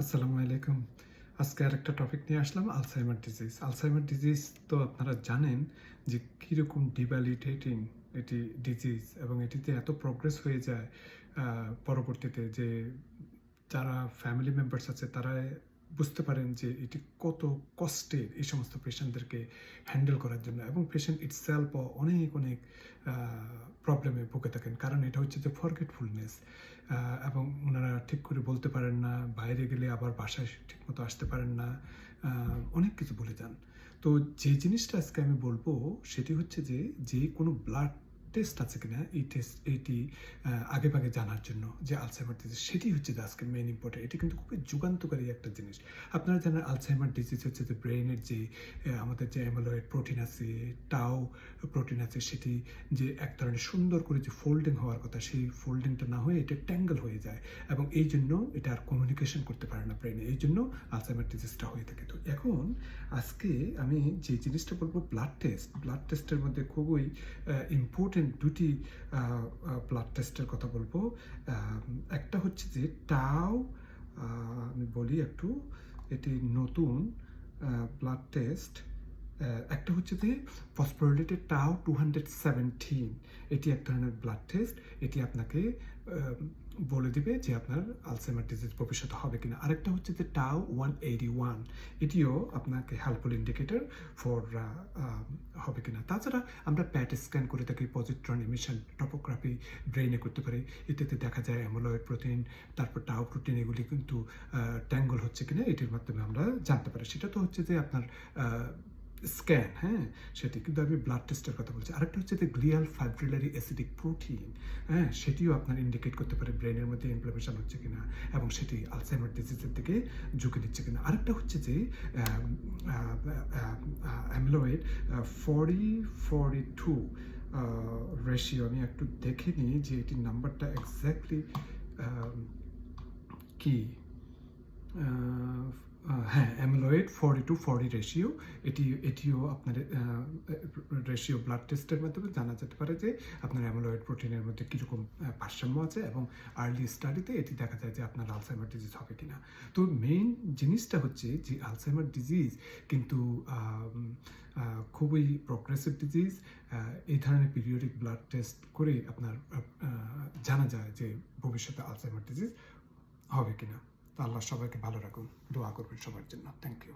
আসসালামু আলাইকুম। আজকে আর একটা টপিক নিয়ে আসলাম আলসাইমার ডিজিজ আলসাইমার ডিজিজ তো আপনারা জানেন যে কীরকম ডিভ্যালিটেটিং এটি ডিজিজ এবং এটিতে এত প্রগ্রেস হয়ে যায় পরবর্তীতে যে যারা ফ্যামিলি মেম্বার্স আছে তারা বুঝতে পারেন যে এটি কত কষ্টের এই সমস্ত পেশেন্টদেরকে হ্যান্ডেল করার জন্য এবং পেশেন্ট ইটসেলফ অনেক অনেক প্রবলেমে ভুগে থাকেন। কারণ এটা হচ্ছে যে ফরগেটফুলনেস এবং ওনারা ঠিক করে বলতে পারেন না, বাইরে গেলে আবার বাসায় ঠিকমতো আসতে পারেন না অনেক কিছু বলে যান। তো যে জিনিসটা আজকে আমি বলব সেটি হচ্ছে যে যে কোনো ব্লাড টেস্ট আছে কিনা এই টেস্ট এইটি আগে ভাগে জানার জন্য যে আলসাইমার ডিজিজ সেটি হচ্ছে যে আজকে মেন ইম্পর্টেন্ট এটি কিন্তু খুবই যুগান্তকারী একটা জিনিস। আপনারা জানেন আলসাইমার ডিজিজ হচ্ছে যে ব্রেনের যে আমাদের যে অ্যামোলয়েড প্রোটিন আছে টাও প্রোটিন আছে, সেটি যে এক ধরনের সুন্দর করে যে ফোল্ডিং হওয়ার কথা, সেই ফোল্ডিংটা না হয়ে এটা ট্যাঙ্গেল হয়ে যায় এবং এই জন্য এটা আর কমিউনিকেশন করতে পারে না ব্রেনে এই জন্য আলসাইমার ডিজিজটা হয়ে থাকে। তো এখন আজকে আমি যে জিনিসটা বলব ব্লাড টেস্ট ব্লাড টেস্টের মধ্যে খুবই ইম্পর্টেন্ট দুটি ব্লাড টেস্টের কথা বলব। একটা হচ্ছে যে টাও আমি বলি একটু, এটি নতুন ব্লাড টেস্ট একটা হচ্ছে যে ফসফোরিলেটেড টাও টু হান্ড্রেড সেভেন্টিন এটি এক ধরনের ব্লাড টেস্ট এটি আপনাকে বলে দিবে যে আপনার আলসাইমার ডিজিজ ভবিষ্যতে হবে কিনা। আরেকটা হচ্ছে যে টাও ওয়ান এইটি ওয়ান এটিও আপনাকে হেল্পফুল ইন্ডিকেটর ফর হবে কিনা। তাছাড়া আমরা প্যাট স্ক্যান করে থাকি পজিট্রন ইমিশন টপোগ্রাফি ব্রেইনে করতে পারি। এটাতে দেখা যায় অ্যামোলয়েড প্রোটিন তারপর টাও প্রোটিন এগুলি কিন্তু ট্যাঙ্গল হচ্ছে কিনা, এটির মাধ্যমে আমরা জানতে পারি। সেটা তো হচ্ছে যে আপনার স্ক্যান হ্যাঁ? সেটি কিন্তু আমি ব্লাড টেস্টের কথা বলছি। আরেকটা হচ্ছে যে গ্লিয়াল ফাইব্রিলারি অ্যাসিডিক প্রোটিন হ্যাঁ? সেটিও আপনার ইন্ডিকেট করতে পারে ব্রেনের মধ্যে ইনফ্লামেশন হচ্ছে কিনা এবং সেটি আলসাইমার ডিজিজের দিকে ঝুঁকে দিচ্ছে কিনা। আরেকটা হচ্ছে যে অ্যামলোয়েড ফরি ফরি টু রেশিও আমি একটু দেখে নিই যে এটির নাম্বারটা এক্স্যাক্টলি কি? হ্যাঁ amyloid forty two forty ratio এটি, এটিও আপনার রেশিও ব্লাড টেস্টের মাধ্যমে জানা যেতে পারে যে আপনার অ্যামলোয়েড প্রোটিনের মধ্যে কীরকম ভারসাম্য আছে এবং আর্লি স্টাডিতে এটি দেখা যায় যে আপনার আলসাইমার ডিজিজ হবে কিনা। তো মেইন জিনিসটা হচ্ছে যে আলসাইমার ডিজিজ কিন্তু খুবই প্রগ্রেসিভ ডিজিজ এই ধরনের পিরিয়ডিক ব্লাড টেস্ট করে আপনার জানা যায় যে ভবিষ্যতে আলসাইমার ডিজিজ হবে কিনা। আল্লাহ সবাইকে ভালো রাখুন দোয়া করবেন সবার জন্য। Thank you